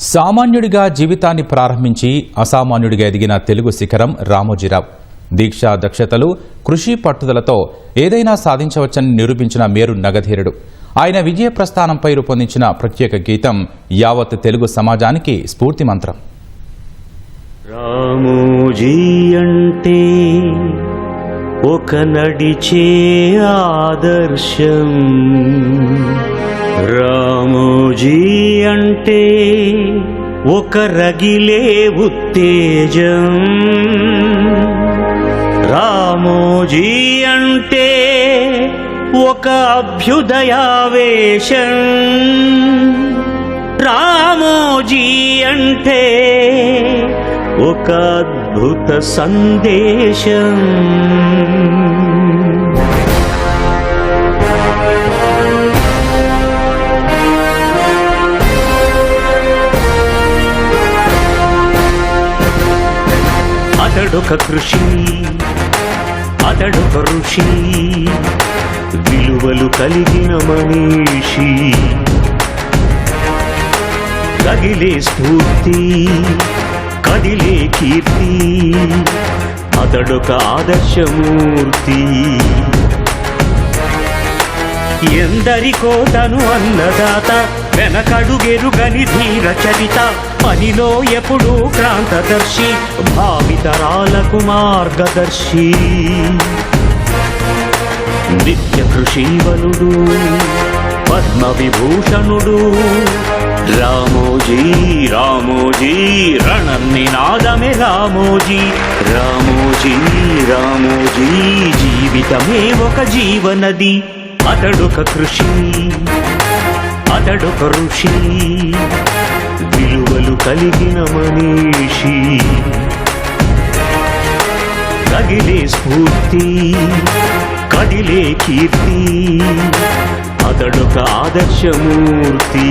సామాన్యుడిగా జీవితాన్ని ప్రారంభించి అసామాన్యుడిగా ఎదిగిన తెలుగు శిఖరం రామోజీరావు. దీక్షా దక్షతలు కృషి పట్టుదలతో ఏదైనా సాధించవచ్చని నిరూపించిన మేరు నగధీరుడు. ఆయన విజయ ప్రస్థానంపై రూపొందించిన ప్రత్యేక గీతం యావత్ తెలుగు సమాజానికి స్ఫూర్తి మంత్రం. రామోజీ అంటే ఒక నడిచే ఆదర్శం. రామోజీ అంటే ఒక రగిలే ఉత్తేజం. రామోజీ అంటే ఒక అభ్యుదయావేశం. రామోజీ అంటే ఒక అద్భుత సందేశం. అతడొక కృషి అతడొక ఋషి విలువలు కలిగిన మనిషి. కదిలే స్ఫూర్తి కదిలే కీర్తి అతడొక ఆదర్శమూర్తి. ఎందరికో తను అన్నదాత వెనకడుగెరుగని ధీర చరిత పనిలో ఎప్పుడూ క్రాంతదర్శి భావితరాలకు మార్గదర్శి నిత్య కృషీవనుడు పద్మ విభూషణుడు రామోజీ రామోజీ రణనినాదమే రామోజీ. రామోజీ రామోజీ జీవితమే ఒక జీవనది. అతడొక కృషి అతడొక ఋషి. విలువలు కలిగిన మనిషి. కదిలే స్ఫూర్తి కదిలే కీర్తి అతడొక ఆదర్శమూర్తి.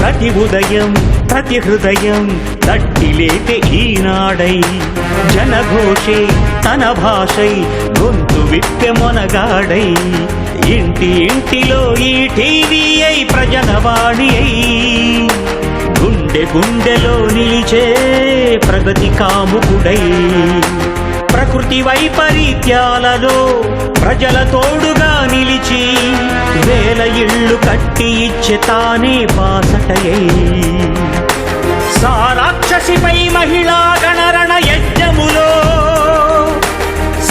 ప్రతి ఉదయం ప్రతి హృదయం తట్టిలేతే ఈనాడై జనఘోషే తన భాషై గొంతు విప్పె మొనగాడై ఇంటి ఇంటిలో ఈ టీవీ అయి ప్రజనవాణి అయి గుండె గుండెలో నిలిచే ప్రగతి కాముకుడై ప్రకృతి వైపరీత్యాలలో ప్రజల తోడుగా నిలిచి వేల ఇళ్ళు కట్టి ఇచ్చే తానే బాసటయై సారాక్షసిపై మహిళా గణరణ యజ్ఞములో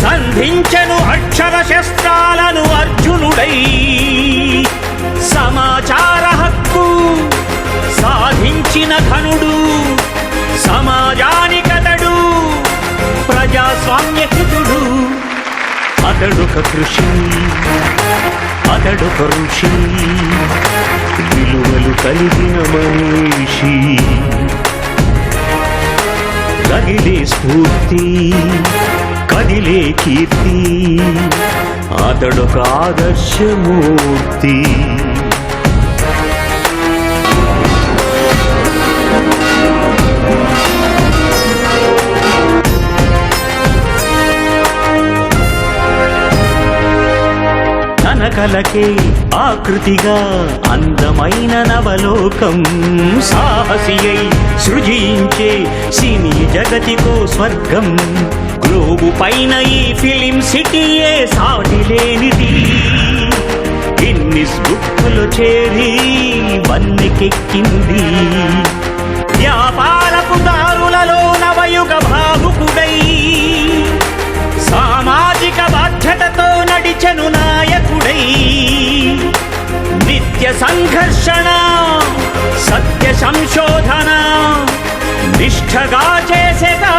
సంధించను అక్షర శస్త్రాలను అర్జునుడై. సమాచార హక్కు సాధించిన ఘనుడు సమాజానికతడు ప్రజాస్వామ్య హితుడు. అతడొక కృషి అతడొక ఋషి విలువలు కలిగిన మనిషి. కదిలే స్ఫూర్తి కదిలే కీర్తి అతడొక ఆదర్శమూర్తి. కలకే ఆకృతిగా అందమైన నవలోకం. సాహసియై సృజించే సినీ జగతికో స్వర్గం. గ్లోబు పైన ఈ ఫిలిం సిటీయే సాటి లేనిది. గిన్నిస్ బుక్కులో చేరి వన్నెకెక్కింది. వ్యాపారపు దారులలో నవయుగ భా సత్య సంఘర్షణ సత్య సంశోధన నిష్ఠగా చేసేదా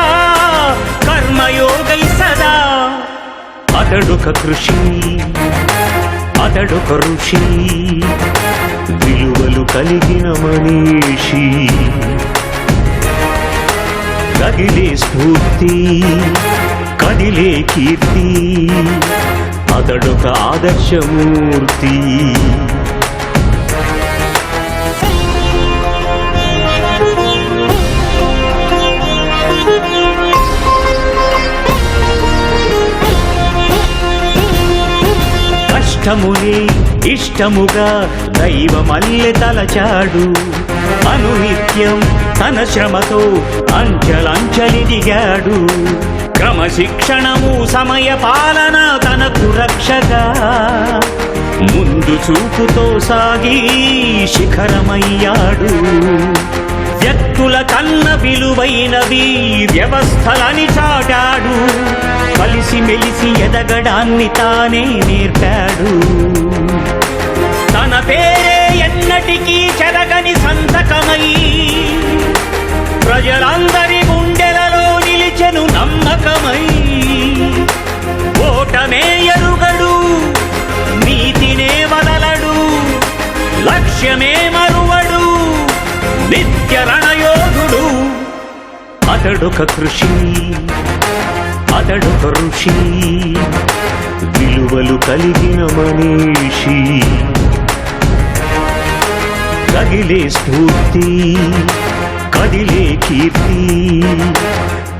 కర్మయోగై సదా. అతడుక కృషి అతడొక ఋషి విలువలు కలిగిన మనిషి. కదిలే స్ఫూర్తి కదిలే కీర్తి అతడొక ఆదర్శమూర్తి. ఇష్టమునే ఇష్టముగా దైవమల్లె తలచాడు. అనునిత్యం తన శ్రమతో అంచెలంచెలిదిగాడు క్రమశిక్షణము సమయ పాలన తనకు రక్షగా. ముందు చూపుతో సాగి శిఖరమయ్యాడు. వ్యక్తుల కన్న విలువైనవి వ్యవస్థలని చాటాడు. కలిసి మెలిసి ఎదగడాన్ని తానే నేర్పాడు. తన పేరే ఎన్నటికీ చెరగని సంతకమై ప్రజలందరి గుండెలలో నిలిచెను నమ్మకమై. ఓటమే ఎరుగడు నీతినే వదలడు లక్ష్యమే మరువడు నిత్య రణయోధుడు. అతడొక కృషి. అతడొక ఋషి విలువలు కలిగిన మనీషి. కదిలే స్ఫూర్తి కదిలే కీర్తి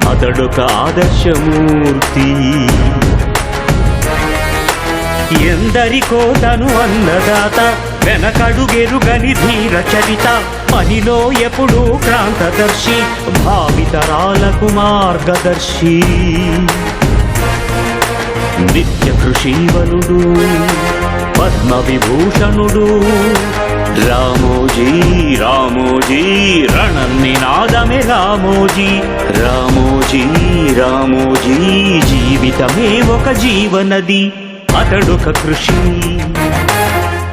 అతడొక ఆదర్శమూర్తి. ఎందరికో తను అన్నదాత వెనకడుగెరుగని ధీర చరిత పనిలో ఎప్పుడూ క్రాంతదర్శి భావితరాలకు మార్గదర్శి నిత్య కృషీవలుడు పద్మ విభూషణుడు రామోజీ రామోజీ రణనినాదమే రామోజీ రామోజీ రామోజీ జీవితమే ఒక జీవనది అతడొక కృషి.